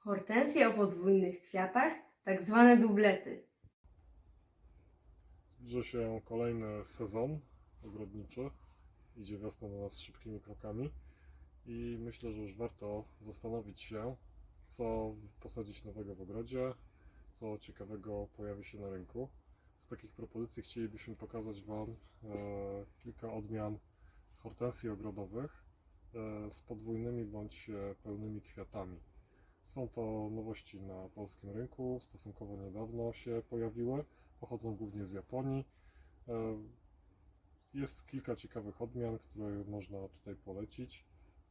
Hortensje o podwójnych kwiatach, tak zwane dublety. Zbliża się kolejny sezon ogrodniczy. Idzie wiosna do nas szybkimi krokami i myślę, że już warto zastanowić się, co posadzić nowego w ogrodzie, co ciekawego pojawi się na rynku. Z takich propozycji chcielibyśmy pokazać Wam e, kilka odmian hortensji ogrodowych e, z podwójnymi bądź e, pełnymi kwiatami. Są to nowości na polskim rynku, stosunkowo niedawno się pojawiły pochodzą głównie z Japonii. E, Jest kilka ciekawych odmian, które można tutaj polecić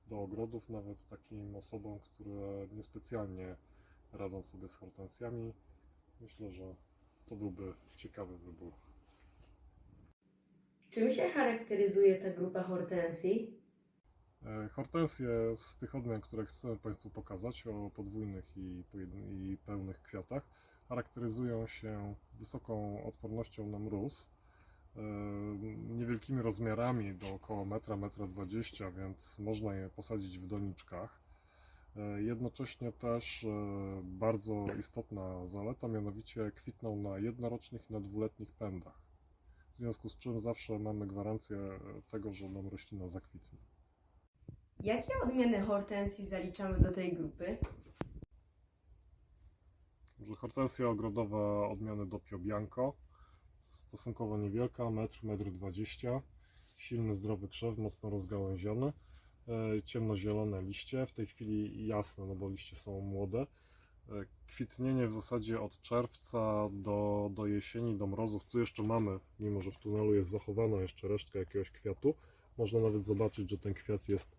do ogrodów, nawet takim osobom, które niespecjalnie radzą sobie z hortensjami. Myślę, że to byłby ciekawy wybór. Czym się charakteryzuje ta grupa hortensji? E, Hortensje z tych odmian, które chcemy Państwu pokazać o podwójnych i, i pełnych kwiatach, charakteryzują się wysoką odpornością na mróz, e, niewielkimi rozmiarami do około metra, metra 20, więc można je posadzić w doniczkach. E, Jednocześnie też bardzo istotna zaleta, mianowicie kwitną na jednorocznych i na dwuletnich pędach. W związku z czym zawsze mamy gwarancję tego, że nam roślina zakwitnie. Jakie odmiany hortensji zaliczamy do tej grupy? Hortensja ogrodowa odmiany Doppio Bianco, stosunkowo niewielka, metr, metr 20, silny, zdrowy krzew, mocno rozgałęziony, e, ciemnozielone liście, w tej chwili jasne, no bo liście są młode. E, Kwitnienie w zasadzie od czerwca do, do jesieni, do mrozów. Tu jeszcze mamy, mimo że w tunelu jest zachowana jeszcze resztka jakiegoś kwiatu, można nawet zobaczyć, że ten kwiat jest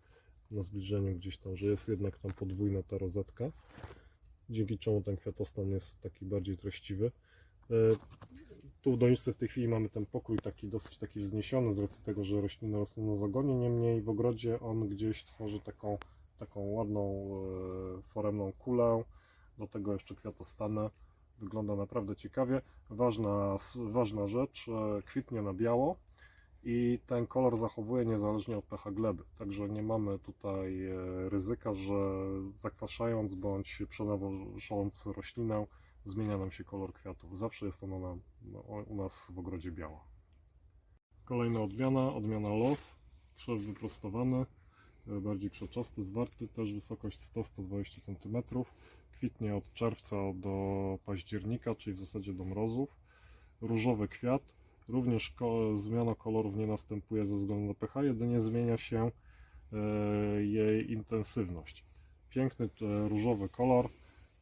na zbliżeniu gdzieś tam, że jest jednak tam podwójna ta rozetka dzięki czemu ten kwiatostan jest taki bardziej treściwy. E, Tu w doniczce w tej chwili mamy ten pokój taki dosyć taki wzniesiony z racji tego, że rośliny rosną na zagonie, niemniej w ogrodzie on gdzieś tworzy taką, taką ładną e, foremną kulę, do tego jeszcze kwiatostany. Wygląda naprawdę ciekawie. Ważna, ważna rzecz, e, kwitnie na biało i ten kolor zachowuje niezależnie od pH gleby. Także nie mamy tutaj e, ryzyka, że zakwaszając bądź przenoszcząc roślinę zmienia nam się kolor kwiatów. Zawsze jest ona na, no, u nas w ogrodzie biała. Kolejna odmiana, odmiana Love. Krzew wyprostowany, e, bardziej krzaczasty, zwarty, też wysokość 100-120 cm. Kwitnie od czerwca do października, czyli w zasadzie do mrozów. Różowy kwiat, Również zmiana kolorów nie następuje ze względu na pH, jedynie zmienia się e, jej intensywność. Piękny e, różowy kolor.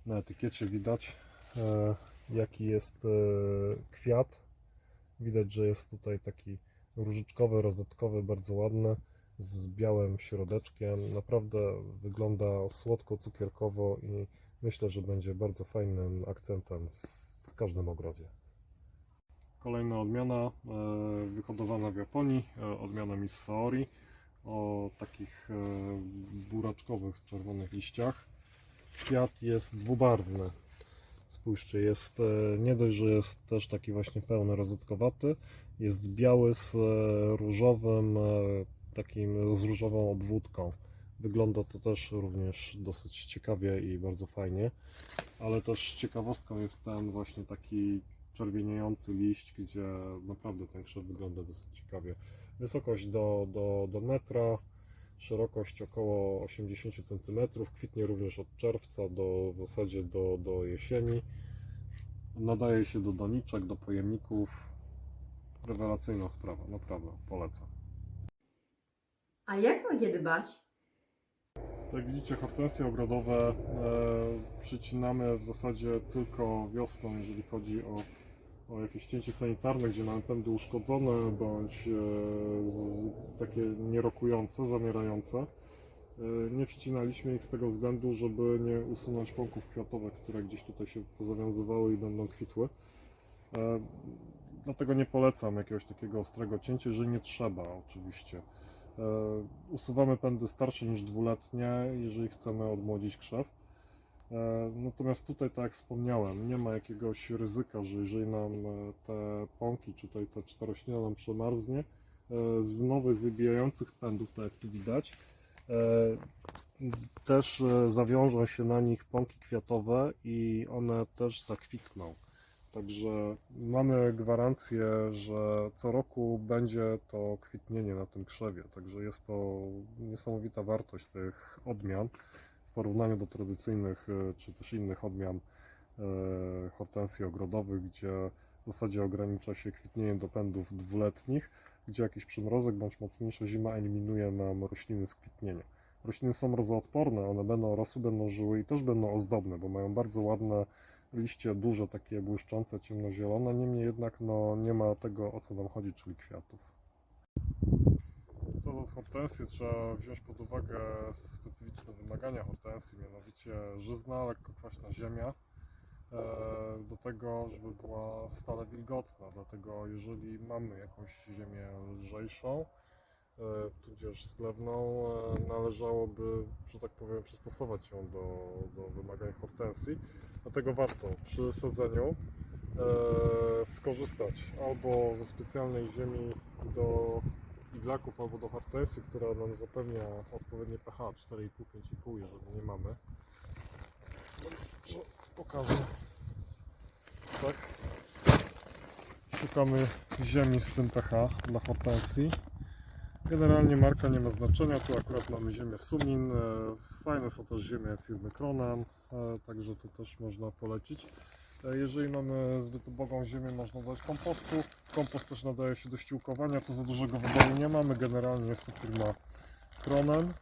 Na etykiecie widać e, jaki jest kwiat. Widać, że jest tutaj taki różyczkowy, rozetkowy, bardzo ładny, z białym środeczkiem. Naprawdę wygląda słodko-cukierkowo i myślę, że będzie bardzo fajnym akcentem w każdym ogrodzie. Kolejna odmiana e, wyhodowana w Japonii, e, odmiana Miss Saori o takich e, buraczkowych czerwonych liściach. Kwiat jest dwubarwny. Spójrzcie, jest nie dość, że jest też taki właśnie pełny rozetkowaty, jest biały z różowym, takim z różową obwódką. Wygląda to też również dosyć ciekawie i bardzo fajnie, ale też ciekawostką jest ten właśnie taki czerwieniejący liść, gdzie naprawdę ten krzew wygląda dosyć ciekawie. Wysokość do, do, do metra, szerokość około 80 cm, kwitnie również od czerwca do w zasadzie do, do jesieni. Nadaje się do doniczek, do pojemników. Rewelacyjna sprawa, naprawdę polecam. A jak o nie dbać? Jak widzicie, hortensje ogrodowe e, przycinamy w zasadzie tylko wiosną, jeżeli chodzi o, o jakieś cięcie sanitarne, gdzie mamy pędy uszkodzone bądź e, takie nierokujące, zamierające. E, nie przycinaliśmy ich z tego względu, żeby nie usunąć pąków kwiatowych, które gdzieś tutaj się pozawiązywały i będą kwitły. E, dlatego nie polecam jakiegoś takiego ostrego cięcia, jeżeli nie trzeba oczywiście. Usuwamy pędy starsze niż dwuletnie, jeżeli chcemy odmłodzić krzew. E, Natomiast tutaj, tak jak wspomniałem, nie ma jakiegoś ryzyka, że jeżeli nam e, te pąki, czy tutaj ta, roślina nam przemarznie, e, z nowych wybijających pędów, tak jak tu widać, też zawiążą się na nich pąki kwiatowe i one też zakwitną. Także mamy gwarancję, że co roku będzie to kwitnienie na tym krzewie. Także jest to niesamowita wartość tych odmian w porównaniu do tradycyjnych e, czy też innych odmian e, hortensji ogrodowych, gdzie w zasadzie ogranicza się kwitnienie do pędów dwuletnich, gdzie jakiś przymrozek bądź mocniejsza zima eliminuje nam rośliny z kwitnienia. Rośliny są mrozoodporne, one będą rosły, będą żyły i też będą ozdobne, bo mają bardzo ładne liście, duże, takie błyszczące, ciemnozielone, niemniej jednak no, nie ma tego, o co nam chodzi, czyli kwiatów. Za hortensję trzeba wziąć pod uwagę specyficzne wymagania hortensji, mianowicie żyzna, lekko kwaśna ziemia, e, do tego, żeby była stale wilgotna, dlatego jeżeli mamy jakąś ziemię lżejszą, e, tudzież zlewną, e, należałoby, że tak powiem, przystosować ją do, do wymagań hortensji. Dlatego warto przy sadzeniu skorzystać albo ze specjalnej ziemi do iglaków, albo do hortensji, która nam zapewnia odpowiednie pH 4,5-5,5, jeżeli nie mamy. Że Pokażę. Tak. Szukamy ziemi z tym pH dla hortensji. Generalnie marka nie ma znaczenia, tu akurat mamy ziemię Sumin. e, Fajne są też ziemie firmy Kronan, e, także to też można polecić. E, Jeżeli mamy zbyt ubogą ziemię, można dać kompostu. Kompost też nadaje się do ściółkowania, to za dużego wyboru nie mamy. Generalnie jest to firma Kronan.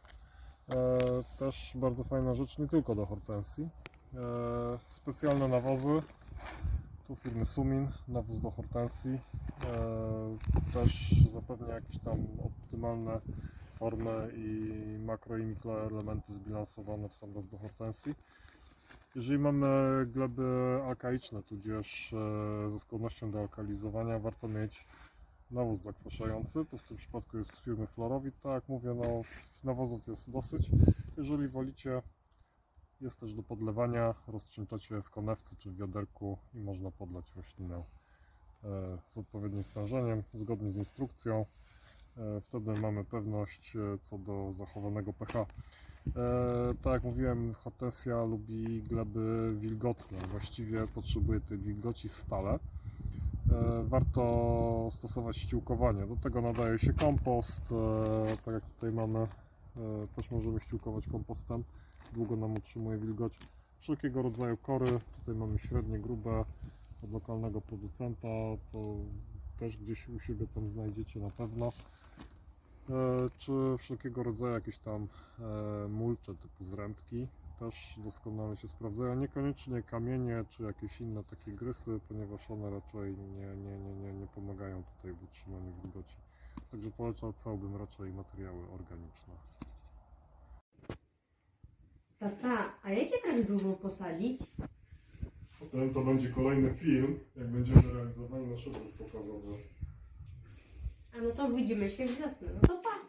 E, Też bardzo fajna rzecz, nie tylko do hortensji. E, Specjalne nawozy. Tu firmy Sumin, nawóz do hortensji. Też zapewnia jakieś tam optymalne formy i makro i mikroelementy zbilansowane w sam raz do hortensji. Jeżeli mamy gleby alkaiczne, tudzież e, ze skłonnością do alkalizowania, warto mieć nawóz zakwaszający. To w tym przypadku jest z firmy Florowit. Tak jak mówię, no, nawozów jest dosyć. Jeżeli wolicie, jest też do podlewania. Rozczyntacie w konewce czy w wiaderku i można podlać roślinę e, z odpowiednim stężeniem, zgodnie z instrukcją. E, Wtedy mamy pewność co do zachowanego pH. E, tak jak mówiłem, hortensja lubi gleby wilgotne. Właściwie potrzebuje tej wilgoci stale. E, Warto stosować ściółkowanie. Do tego nadaje się kompost. e, Tak jak tutaj mamy, też możemy ściółkować kompostem. Długo nam utrzymuje wilgoć. Wszelkiego rodzaju kory. Tutaj mamy średnie, grube od lokalnego producenta. To też gdzieś u siebie tam znajdziecie na pewno. E, czy wszelkiego rodzaju jakieś tam e, mulcze typu zrębki też doskonale się sprawdzają. Niekoniecznie kamienie czy jakieś inne takie grysy, ponieważ one raczej nie, nie, nie, nie, nie pomagają tutaj w utrzymaniu wilgoci. Także polecałbym raczej materiały organiczne. Tata, a jakie prawidłowo posadzić? Potem to będzie kolejny film, jak będziemy realizowali nasz obrót pokazowy. A no to widzimy się w wiosnę. No to pa!